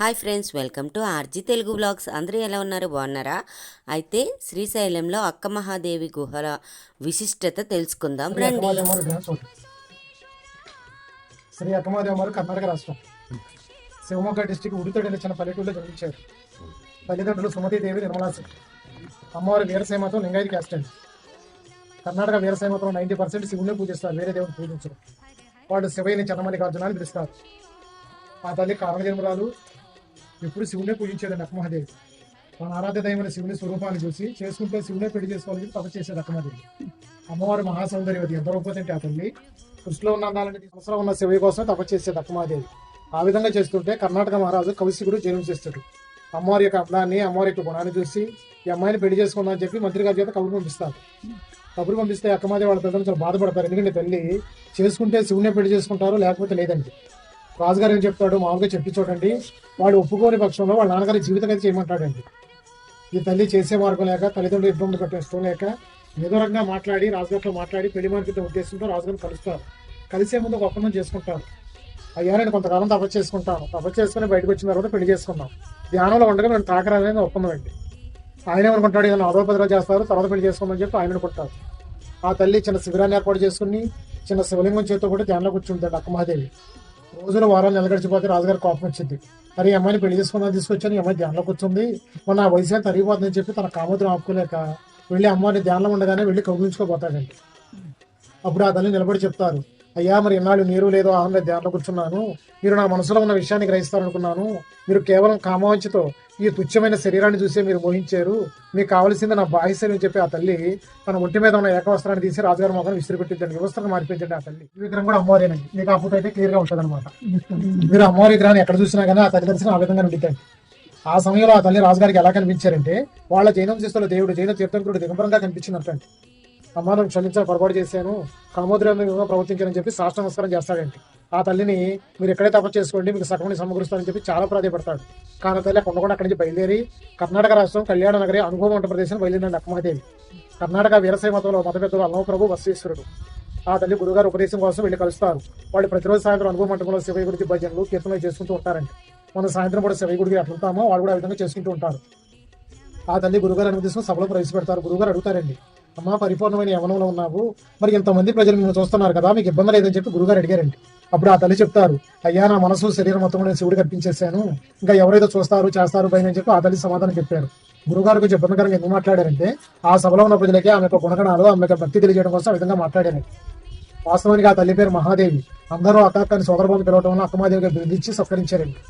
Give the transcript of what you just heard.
Hi friends welcome to RG Telugu blogs అందరూ ఎలా ఉన్నారు? బాగున్నారా? అయితే శ్రీశైలంలో అక్క మహాదేవి గుహల విశిష్టత తెలుసుకుందాం రండి. శ్రీ అక్కమాదేవమారు కర్ణాటక రాష్ట్రం. శివమొగ్గ డిస్టిక్ ఉడితడి అనే చిన్న పల్లెటూరులో జన్మించారు. తల్లిదండ్రులు సుమతీదేవి నిర్మలాసి అమ్మవారి వీరసేమతో లింగాయత్ క్యాస్ట్ అండి కర్ణాటక వీరసేమతో నైంటీ పర్సెంట్ శివుని పూజిస్తారు వేరే దేవుని పూజించరు. వాళ్ళు శివయ్యని చన్నమల్లికార్జున అని పిలుస్తారు. ఆ తల్లి కారణజన్మరాలు ఎప్పుడు శివునే పూజించేదండి అక్కమహాదేవి మన ఆరాధ్యదైమైన శివుని స్వరూపాన్ని చూసి చేసుకుంటే శివునే పెళ్ళి చేసుకోవాలని తప చేసేది అక్కమహాదేవి అమ్మవారి మహాసౌందర్యవతి ఎంత రూపతంటే ఆ తల్లి. కృష్ణలో ఉన్న అందాలని అవసరం ఉన్న శివయ్య కోసం తప చేసేది అక్కమాదేవి ఆ విధంగా చేస్తుంటే కర్ణాటక మహారాజు కౌశికుడు జన్మించేస్తాడు అమ్మవారి యొక్క అందాన్ని అమ్మవారి యొక్క గుణాన్ని చూసి ఈ అమ్మాయిని పెళ్ళి చేసుకుందాం అని చెప్పి మంత్రి గారి చేత కబురు పంపిస్తారు కబురు పంపిస్తే అక్కమాదే వాళ్ళ పిల్లలు చాలా బాధపడతారు. ఎందుకంటే తల్లి చేసుకుంటే శివునే పెళ్ళి చేసుకుంటారు లేకపోతే లేదండి. రాజుగారు ఏం చెప్తాడు? మామూలుగా చెప్పి చూడండి. వాడు ఒప్పుకోని పక్షంలో వాళ్ళ నాన్నగారి జీవితం అయితే చేయమంటాడండి. ఈ తల్లి చేసే మార్గం లేక తల్లిదండ్రులు ఇబ్బంది పెట్టేస్తాం లేక ఏదో రకంగా మాట్లాడి రాజుగారితో మాట్లాడి పెళ్ళి మార్కెట్ ఉద్దేశంతో రాజుగారిని కలుస్తారు. కలిసే ముందు ఒక ఒప్పందం చేసుకుంటారు. అయ్యా నేను కొంతకాలం తపస్సు చేసుకుంటాను. తపస్సు చేసుకుని బయటకు వచ్చిన తర్వాత పెళ్ళి చేసుకున్నాం ధ్యానంలో ఉండగా నేను తాకరాలని ఒప్పందం అండి. ఆయన ఏమనుకుంటాడు? ఏదైనా అదో పదిలో చేస్తారు. తర్వాత పెళ్ళి చేసుకోమని చెప్పి ఆయన అనుకుంటారు ఆ తల్లి చిన్న శిబిరాన్ని ఏర్పాటు చేసుకుని చిన్న శివలింగం చేతితో కూడా ధ్యానంలో కూర్చుంటాడు అక్కమహాదేవి రోజులు వారాలు నిలగడిచిపోతే రాజుగారు కోపం వచ్చింది. అరే ఈ అమ్మాయిని పెళ్ళి చేసుకున్నా తీసుకొచ్చాను ఈ అమ్మాయి ధ్యానంలో వచ్చింది మన వయసు ఎంత తరిగిపోతుందని చెప్పి తన కామోద్రం ఆపుకోలేక వెళ్ళి అమ్మాయిని ధ్యానంలో ఉండగానే వెళ్ళి కౌగిలించుకోబోతాడండి. అప్పుడు ఆ తల్లి నిలబడి చెప్తారు అయ్యా మరి ఇన్నాళ్ళు నీరు లేదో ఆనంద ధ్యానంలో కూర్చున్నాను. మీరు నా మనసులో ఉన్న విషయాన్ని గ్రహిస్తారనుకున్నాను. మీరు కేవలం కామవంచతో ఈ తుచ్చమైన శరీరాన్ని చూసే మీరు మోహించారు. మీకు కావలసింది నా బాహ్యశరీరం అని చెప్పి ఆ తల్లి తన ఒంటి మీద ఉన్న ఏకవస్త్రాన్ని తీసి రాజుగారి మొక్కను విసిరిపెట్టించండి వ్యవస్థను మార్పించండి ఆ తల్లి. ఈ విగ్రహం కూడా అమ్మవారేనండి. మీకు ఆ ఫోటో అయితే క్లియర్గా ఉంటుంది అనమాట మీరు అమ్మవారి విగ్రహాన్ని ఎక్కడ చూసినా కానీ ఆ తల్లి దర్శనం ఆ విధంగా ఉండిద్దండి. ఆ సమయంలో ఆ తల్లి రాజుగారికి ఎలా కనిపించారంటే వాళ్ళ జైనం దేవుడు జైన తీర్థంకుడు దిగంబరంగా కనిపించినట్టండి అమ్మా నేను క్షమించా పొరపాటు చేశాను. కామోద్రంగా ప్రవర్తించానని చెప్పి శాస్త్ర నమస్కారం చేస్తాడండి. ఆ తల్లిని మీరు ఎక్కడే తపస్సు చేసుకోండి మీకు సగమని సమకూరుస్తారని చెప్పి చాలా ప్రాధాయపడతాడు. కానీ తల్లి కొండకుండా అక్కడి నుంచి బయలుదేరి కర్ణాటక రాష్ట్రం కళ్యాణ నగరి అనుభవం వంట ప్రదేశం బయలుదేరండి అక్కమాదేవి కర్ణాటక వీరసై మతంలో మత పెద్దలు అన్నవ వశ్వేశ్వరుడు ఆ తల్లి గురుగారు ఉపదేశం కోసం వెళ్ళి కలుస్తారు. వాళ్ళు ప్రతిరోజు సాయంత్రం అనుభవ మంటపంలో శివయ్య గురించి భజనలు కీర్తనలు చేసుకుంటూ ఉంటారండి. మనం సాయంత్రం కూడా శివయ్య గుడికి అట్లుంటామో వాళ్ళు కూడా ఆ విధంగా చేసుకుంటూ ఉంటారు. ఆ తల్లి గురుగారు అనుమతిస్తూ సభలో ప్రవేశపెడతారు. గురుగారు అడుగుతారండి అమ్మా పరిపూర్ణమైన యవనంలో ఉన్నావు. మరి ఇంతమంది ప్రజలు మిమ్మల్ని చూస్తున్నారు కదా మీకు ఇబ్బంది లేదని చెప్పి గురుగారు అడిగారండి. అప్పుడు ఆ తల్లి చెప్తారు అయ్యా నా మనసు శరీరం మొత్తం నేను శివుడికి అర్పించేశాను ఇంకా ఎవరైతే చూస్తారు చేస్తారు పైన అని చెప్పి ఆ తల్లి సమాధానం చెప్పారు. గురుగారు కొంచెం ఇబ్బందికరంగా ఎందుకు మాట్లాడారంటే ఆ సభలో ఉన్న ప్రజలకి ఆమె యొక్క గుణగణాలు ఆమె యొక్క భక్తి తెలియజేయడం కోసం ఆ విధంగా మాట్లాడారు. వాస్తవానికి ఆ తల్లి పేరు మహాదేవి. అందరూ అక్క అక్కని సోదరబాబు పిలవటం వల్ల అక్కమాదేవిగా బిరుదిచ్చి సత్కరించారండి.